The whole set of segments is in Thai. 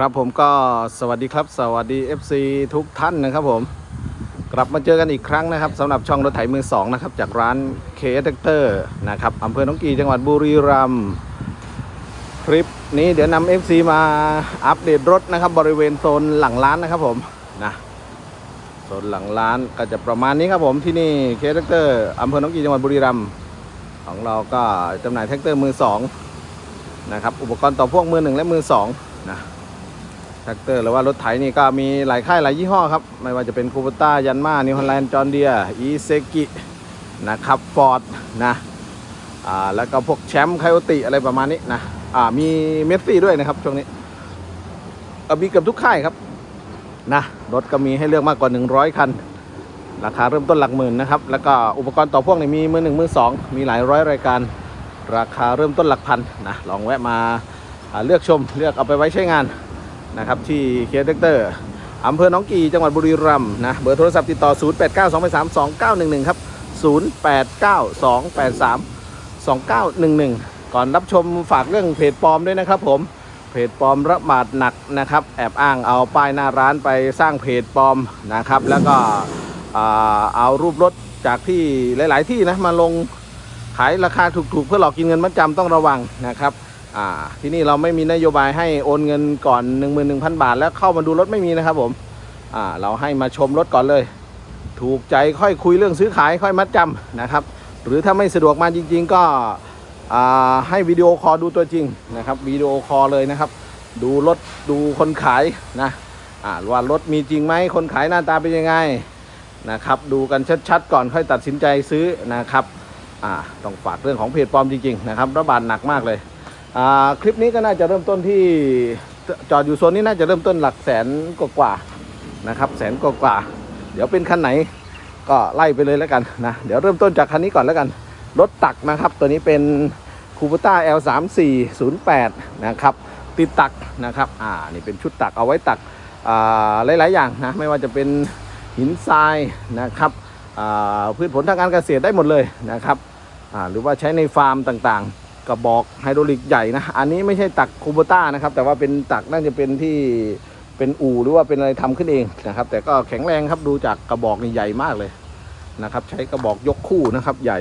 ครับผมก็สวัสดีครับสวัสดี FC ทุกท่านนะครับผม กลับมาเจอกันอีกครั้งนะครับสำหรับช่องรถไถมือสองนะครับ จากร้านเคเทคเตอร์นะครับอำเภอหนองกีจังหวัดบุรีรัมย์คลิปนี้เดี๋ยวนำ FC มาอัปเดตรถนะครับ บริเวณโซนหลังร้านนะครับผมนะโซนหลังร้านก็จะประมาณนี้ครับผมที่นี่เคเทคเตอร์อำเภอหนองกีจังหวัดบุรีรัมย์ของเราก็จำหน่ายแท็กเตอร์มือสองนะครับอุปกรณ์ต่อพ่วงมือหนึ่งและมือสองนะ แท็กเตอร์หรือว่ารถไถนี่ก็มีหลายค่ายหลายยี่ห้อครับ ไม่ว่าจะเป็นคูปต้ายันมานิวฮอลแลนด์จอร์เดียอีเซกินะครับฟอร์ดนะอ่าแล้วก็พวกแชมป์ไคโอติอะไรประมาณนี้นะอ่ามีเมสซี่ด้วยนะครับช่วงนี้มีเกือบทุกค่ายครับนะรถก็มีให้เลือกมากกว่า 100 คัน ราคาเริ่มต้นหลักหมื่นนะครับ แล้วก็อุปกรณ์ต่อพ่วงนี่มีมือหนึ่งมือสองมีหลายร้อยรายการ ราคาเริ่มต้นหลักพันนะลองแวะมาอ่าเลือกชมเลือกเอาไปไว้ใช้งาน นะครับที่เคสเทคเตอร์อำเภอหนองกีจังหวัดบุรีรัมย์นะเบอร์โทรศัพท์ติดต่อ 0 8 9 2 8 3 2 9 1 1 ครับ 0 8 9 2 8 3 2 9 1 1 ก่อนรับชมฝากเรื่องเพจปลอมด้วยนะครับผมเพจปลอมระบาดหนักนะครับ แอบอ้างเอาป้ายหน้าร้านไปสร้างเพจปลอมนะครับ แล้วก็เอารูปรถจากที่หลาย ๆ ที่นะมาลงขายราคาถูก ๆ เพื่อหลอกกินเงินมัดจำต้องระวังนะครับ อ่าที่นี่เราไม่มีนโยบายให้โอนเงินก่อน 11,000 บาท แล้วเข้ามาดูรถไม่มีนะครับผมอ่าเราให้มาชมรถก่อนเลย ถูกใจค่อยคุยเรื่องซื้อขายค่อยมัดจำนะครับ หรือถ้าไม่สะดวกมาจริง ๆ ก็อ่าให้วิดีโอคอลดูตัวจริงนะครับวิดีโอคอลเลยนะครับ ดูรถดูคนขายนะอ่าว่ารถมีจริงไหมคนขายหน้าตาเป็นยังไงนะครับดูกันชัดๆก่อนค่อยตัดสินใจซื้อนะครับอ่าต้องฝากเรื่องของเพจปลอมจริงๆนะครับระบาดหนักมากเลย คลิปนี้ก็น่าจะเริ่มต้นที่จอดอยู่โซนนี้น่าจะเริ่มต้นหลักแสนกว่าๆนะครับแสนกว่าๆเดี๋ยวเป็นคันไหนก็ไล่ไปเลยแล้วกันนะ เดี๋ยวเริ่มต้นจากคันนี้ก่อนแล้วกัน รถตักนะครับ ตัวนี้เป็นคูปต้า L3408 นะครับ ติดตักนะครับ อ่า นี่เป็นชุดตักเอาไว้ตัก อ่า หลาย ๆ อย่างนะ ไม่ว่าจะเป็นหินทรายนะครับ อ่า พืชผลทางการเกษตรได้หมดเลยนะครับ อ่า หรือว่าใช้ในฟาร์มต่าง ๆ กระบอกไฮดรอลิกใหญ่นะ อันนี้ไม่ใช่ตักคูโบต้านะครับ แต่ว่าเป็นตักน่าจะเป็นที่เป็นอู่หรือว่าเป็นอะไรทำขึ้นเองนะครับ แต่ก็แข็งแรงครับดูจากกระบอกนี่ใหญ่มากเลยนะครับ ใช้กระบอกยกคู่นะครับใหญ่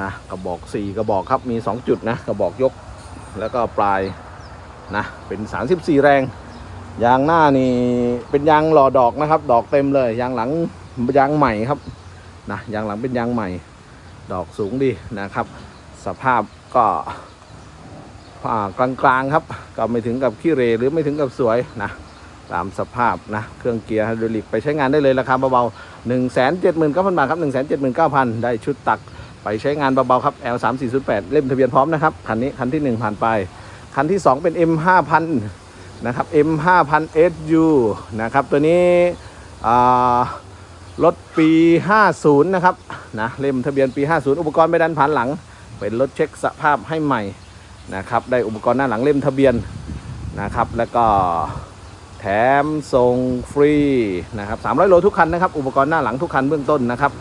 นะกระบอก 4 กระบอกครับมี 2 จุดนะกระบอกยกแล้วก็ปลายนะเป็น 34 แรง ยางหน้านี่เป็นยางหล่อดอกนะครับ ดอกเต็มเลย ยางหลังยางใหม่ครับนะยางหลังเป็นยางใหม่ ดอกสูงดีนะครับ สภาพ ก็อ่ากลางๆครับ ก็ไม่ถึงกับขี้เรหรือไม่ถึงกับสวยนะตามสภาพนะเครื่องเกียร์ไฮดรอลิกไปใช้งานได้เลยราคาเบาๆ1 7 9 0 0 0 บาทครับ 1 7 9 0 0 0 ได้ชุดตักไปใช้งานเบาๆครับ L 3 4 0 8เล่มทะเบียนพร้อมนะครับ คันนี้คันที่ 1 ผ่านไป คันที่ 2 เป็น M 5 0 0 0นะครับ M 5 0 0 SU นะครับ ตัวนี้รถปี 50 นะครับนะเล่มทะเบียนปี 50 อุปกรณ์ไม่ดันผ่านหลัง เป็นรถเช็คสภาพให้ใหม่นะครับได้อุปกรณ์หน้าหลังเล่มทะเบียนนะครับแล้วก็แถมส่งฟรีนะครับ300 โลทุกคันนะครับอุปกรณ์หน้าหลังทุกคันเบื้องต้นนะครับ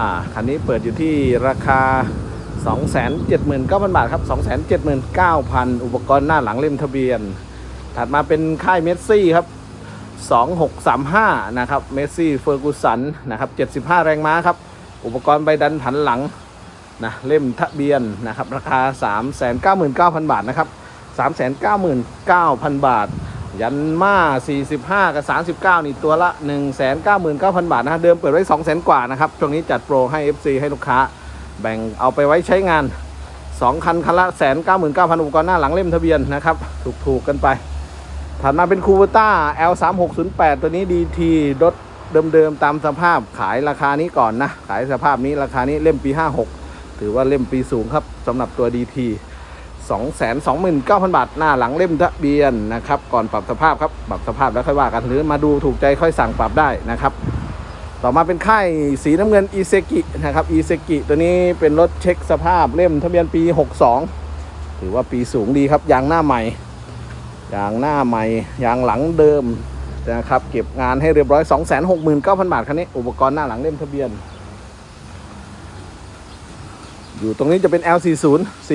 อ่าคันนี้เปิดอยู่ที่ราคา 279,000 บาทครับ279,000 อุปกรณ์หน้าหลังเล่มทะเบียน ถัดมาเป็นค่ายเมสซี่ครับ2635นะครับเมสซี่เฟอร์กูสันนะครับ75 แรงม้าครับอุปกรณ์ใบดันผันหลัง นะเล่มทะเบียนนะครับราคา 399,000 บาทนะครับ 399,000 บาท ยันมา45 กับ 39 นี่ตัวละ 199,000 บาทนะเดิมเปิดไว้200,000 กว่านะครับช่วงนี้จัดโปรให้ FC ให้ลูกค้า แบ่งเอาไปไว้ใช้งาน 2 คันคันละ 199,000 อุปกรณ์หน้าหลังเล่มทะเบียนนะครับ ถูกๆกันไปถัดมาเป็นคูเวต้า L3608 ตัวนี้ DT รถเดิมๆตามสภาพขายราคานี้ก่อนนะ ขายสภาพนี้ราคานี้เล่มปี 56 ถือว่าเล่มปีสูงครับสำหรับตัว DT 229,000 บาท หน้าหลังเล่มทะเบียนนะครับ ก่อนปรับสภาพครับ ปรับสภาพแล้วค่อยว่ากันหรือมาดูถูกใจค่อยสั่งปรับได้นะครับ ต่อมาเป็นค่ายสีน้ำเงินอีเซกินะครับอีเซกิตัวนี้เป็นรถเช็คสภาพเล่มทะเบียนปี 62 ถือว่าปีสูงดีครับยางหน้าใหม่ยางหน้าใหม่ยางหลังเดิมนะครับ เก็บงานให้เรียบร้อย 269,000 บาทคันนี้ อุปกรณ์หน้าหลังเล่มทะเบียน อยู่ตรงนี้จะเป็น L40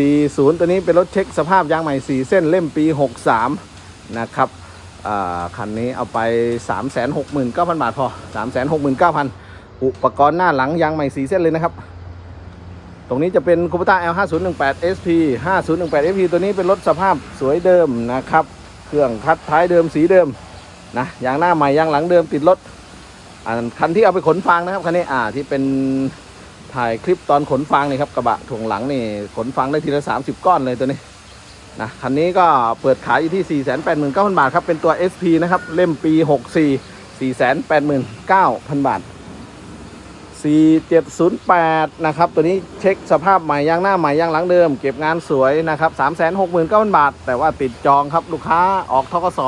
40 ตัวนี้เป็นรถเช็คสภาพยางใหม่ 4 เส้นเล่มปี 63 นะครับอ่าคันนี้เอาไป 3 6 9 0 0 0 บาทพอ 3 6 9 0 0 0 อุปกรณ์หน้าหลังยางใหม่สีเส้นเลยนะครับ ตรงนี้จะเป็นคูปต้า L 5 0 1 8 SP 5 0 1 8 SP ตัวนี้เป็นรถสภาพสวยเดิมนะครับ เครื่องคัดท้ายเดิมสีเดิมนะยางหน้าใหม่ยางหลังเดิมติดรถอ่าคันที่เอาไปขนฟางนะครับคันนี้อ่าที่เป็น ถ่ายคลิปตอนขนฟางนี่ครับกระบะถ่วงหลังนี่ขนฟางได้ทีละ 30 ก้อนเลยตัวนี้นะคันนี้ก็เปิดขายอยู่ที่ 4 8 9 0 0 0 บาทครับ เป็นตัว SP นะครับ เล่มปี 64 4 8 9 0 0 0 บาท 4708 นะครับ ตัวนี้เช็คสภาพใหม่ยางหน้าใหม่ยางหลังเดิม เก็บงานสวยนะครับ 369,000 บาท แต่ว่าติดจองครับลูกค้าออกทกส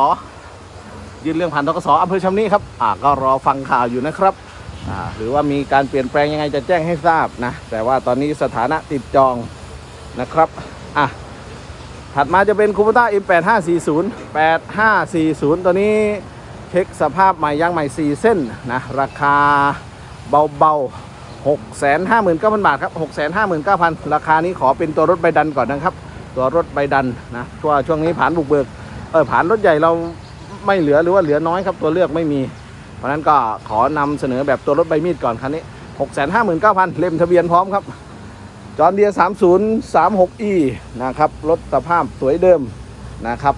ยื่นเรื่องผ่านทกสอำเภอชำนี้ครับอ่าก็รอฟังข่าวอยู่นะครับ หรือว่ามีการเปลี่ยนแปลงยังไงจะแจ้งให้ทราบนะ แต่ว่าตอนนี้สถานะติดจองนะครับอะถัดมาจะเป็นคูปต้า M8540 8540 ตัวนี้เช็คสภาพใหม่ยางใหม่ 4 เส้นนะราคาเบาๆ 6 5 9 0 0 0 บาทครับ 6 5 9 0 0 0 ราคานี้ขอเป็นตัวรถใบดันก่อนนะครับ ตัวรถใบดันนะช่วงช่วงนี้ผ่านบุกเบิกเออผ่านรถใหญ่เราไม่เหลือหรือว่าเหลือน้อยครับตัวเลือกไม่มี เพราะนั้นก็ขอนำเสนอแบบตัวรถใบมีดก่อนคันนี้ 6 5 9 0 0 0 เล่มทะเบียนพร้อมครับ จอร์เดีย 3036 e นะครับรถสภาพสวยเดิมนะครับ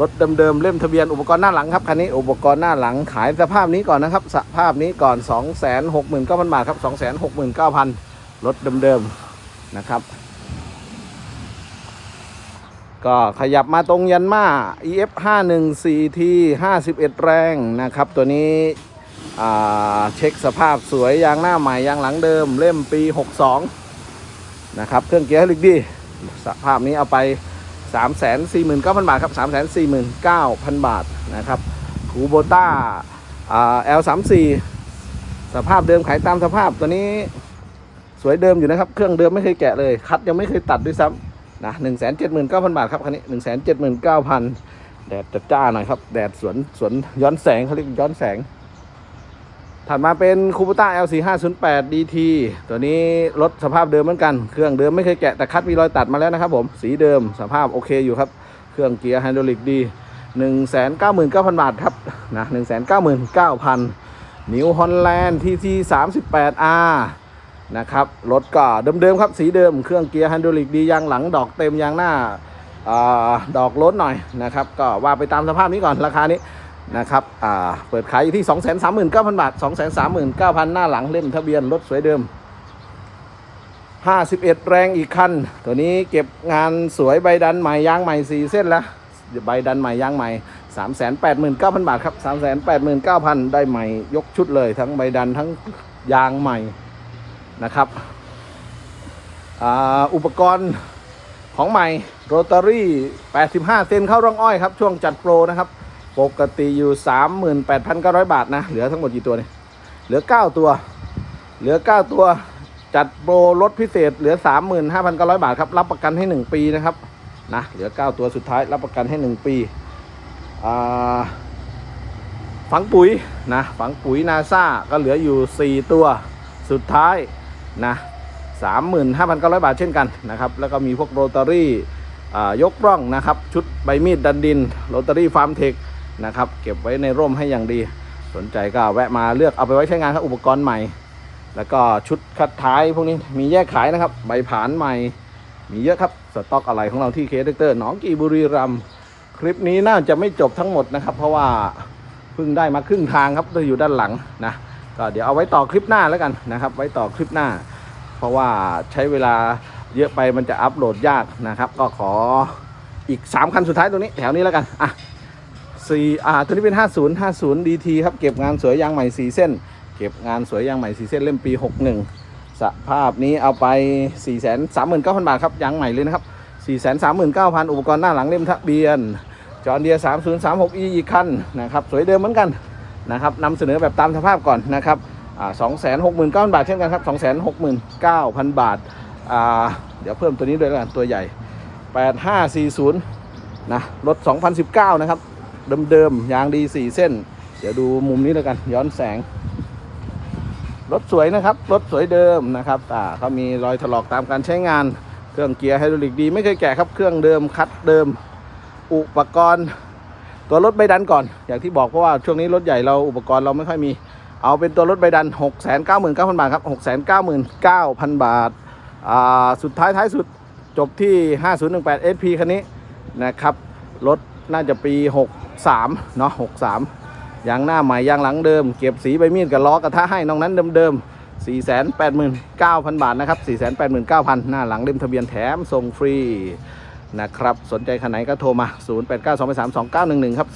รถเดิมๆเล่มทะเบียนอุปกรณ์หน้าหลังครับคันนี้อุปกรณ์หน้าหลังขายสภาพนี้ก่อนนะครับสภาพนี้ก่อน 269,000 บาทครับ 269,000 รถเดิมๆนะครับ ก็ขยับมาตรงยันมา EF 514 T 51 แรงนะครับ ตัวนี้เช็คสภาพสวยยางหน้าใหม่ยางหลังเดิมเล่มปี 62 นะครับ เครื่องเกียร์ลิกดี สภาพนี้เอาไป 3 4 9 0 0 0 บาทครับ 3 4 9 0 0 0 บาทนะครับคูโบต้าอ่า L34 สภาพเดิมขายตามสภาพตัวนี้สวยเดิมอยู่นะครับ เครื่องเดิมไม่เคยแกะเลย คัดยังไม่เคยตัดด้วยซ้ำ นะ1 7 9 0 0 0บาทครับคันนี้1 7 9 0 0 0แดดจัดจ้าหน่อยครับ แดดสวนสวนย้อนแสงเขาเรียกย้อนแสง ถัดมาเป็นคูปต้า L4508 DT ตัวนี้รถสภาพเดิมเหมือนกัน เครื่องเดิมไม่เคยแกะแต่คัดมีรอยตัดมาแล้วนะครับผม สีเดิมสภาพโอเคอยู่ครับ เครื่องเกียร์ไฮดรอลิกดี199,000 บาทครับนะ199,000 นิวฮอลแลนด์ทีที 38R นะครับรถก็เดิมๆครับสีเดิม เครื่องเกียร์ไฮดรอลิกดียางหลังดอกเต็มยางหน้าอดอกล้นหน่อยนะครับก็ว่าไปตามสภาพนี้ก่อนราคานี้นะครับเปิดขายอยู่ที่ 239,000 บาท 239,000 หน้าหลังเล่มทะเบียนรถสวยเดิม 51 แรงอีกคัน ตัวนี้เก็บงานสวยใบดันใหม่ยางใหม่ 4 เส้นแล้วใบดันใหม่ยางใหม่ 389,000 บาทครับ 389,000 ได้ใหม่ยกชุดเลยทั้งใบดันทั้งยางใหม่ นะครับอ,อุปกรณ์ของใหม่โรตารี่ 85 เซนเข้าร่องอ้อยครับ ช่วงจัดโปรนะครับ ปกติอยู่ 38,900 บาทนะ เหลือทั้งหมดกี่ตัวเนี่ย เหลือ 9 ตัว เหลือ 9 ตัว จัดโปรลดพิเศษเหลือ 35,900 บาทครับ รับประกันให้ 1 ปีนะครับ นะ เหลือ 9 ตัวสุดท้าย รับประกันให้ 1 ปีฝังปุ๋ยนะ ฝังปุ๋ยนาซาก็เหลืออยู่ 4 ตัวสุดท้าย นะ35,900บาทเช่นกันนะครับแล้วก็มีพวกโรตารี่ยกร่องนะครับ ชุดใบมีดดันดินโรตารี่ฟาร์มเทคนะครับเก็บไว้ในร่มให้อย่างดี สนใจก็แวะมาเลือกเอาไปไว้ใช้งานครับอุปกรณ์ใหม่ แล้วก็ชุดคัดท้ายพวกนี้มีแยกขายนะครับ ใบผานใหม่ มีเยอะครับสต็อกอะไรของเราที่เคสเตอร์หนองกีบุรีรัมคลิปนี้น่าจะไม่จบทั้งหมดนะครับ เพราะว่าเพิ่งได้มาครึ่งทางครับจะอยู่ด้านหลังนะ ก็เดี๋ยวเอาไว้ต่อคลิปหน้าแล้วกันนะครับ ไว้ต่อคลิปหน้า เพราะว่าใช้เวลาเยอะไปมันจะอัปโหลดยากนะครับ ก็ขออีก 3 คันสุดท้ายตรงนี้แถวนี้แล้วกันอะสี่อ่าตัวนี้เป็น 50 50 DT ครับเก็บงานสวยยางใหม่4เส้น เก็บงานสวยยางใหม่4เส้นเล่มปี 61 สภาพนี้เอาไป 4 3 9 0 0 0 บาทครับยางใหม่เลยนะครับ 4 3 9 0 0 0 อุปกรณ์หน้าหลังเล่มทะเบียน จอร์เดีย 3036E อีกคันนะครับสวยเดิมเหมือนกัน นะครับนำเสนอแบบตามสภาพก่อนนะครับสองแสนหกหมื่นเก้าพันบาทเช่นกันครับสองแสนหกหมื่นเก้าพันบาทเดี๋ยวเพิ่มตัวนี้ด้วยล้วกันตัวใหญ่แปดห้าสี่ศูนย์นะรถสองพันสิบเก้านะครับ เดิมๆยางดีสี่เส้น เดี๋ยวดูมุมนี้แล้วกัน ย้อนแสง รถสวยนะครับ รถสวยเดิมนะครับอ่าเขามีรอยถลอกตามการใช้งาน เครื่องเกียร์ไฮดรอลิกดี ไม่เคยแกะครับ เครื่องเดิม คัดเดิม อุปกรณ์ ตัวรถใบดันก่อน อย่างที่บอกเพราะว่าช่วงนี้รถใหญ่เราอุปกรณ์เราไม่ค่อยมี เอาเป็นตัวรถใบดัน 6 9 9 0 0 0 บาทครับ 6 9 9 0 0 0 บาทอ่าสุดท้ายท้ายสุดจบที่ 5018 SP คันนี้นะครับ รถน่าจะปี 63 เนาะ63 ยางหน้าใหม่ยางหลังเดิม เก็บสีใบมีดกับล้อกระทะให้นอกนั้นเดิมๆ489,000 บาทนะครับ 489,000 หน้าหลังเล่มทะเบียนแถมส่งฟรี นะครับ สนใจคันไหนก็โทรมา 0892832911 ครับ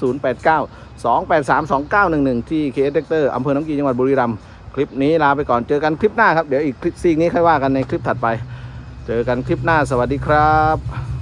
0892832911 ที่เคเด็กเตอร์อำเภอหนองกีจังหวัดบุรีรัมย์คลิปนี้ลาไปก่อนเจอกันคลิปหน้าครับ เดี๋ยวอีกคลิปซีกนี้ค่อยว่ากันในคลิปถัดไป เจอกันคลิปหน้าสวัสดีครับ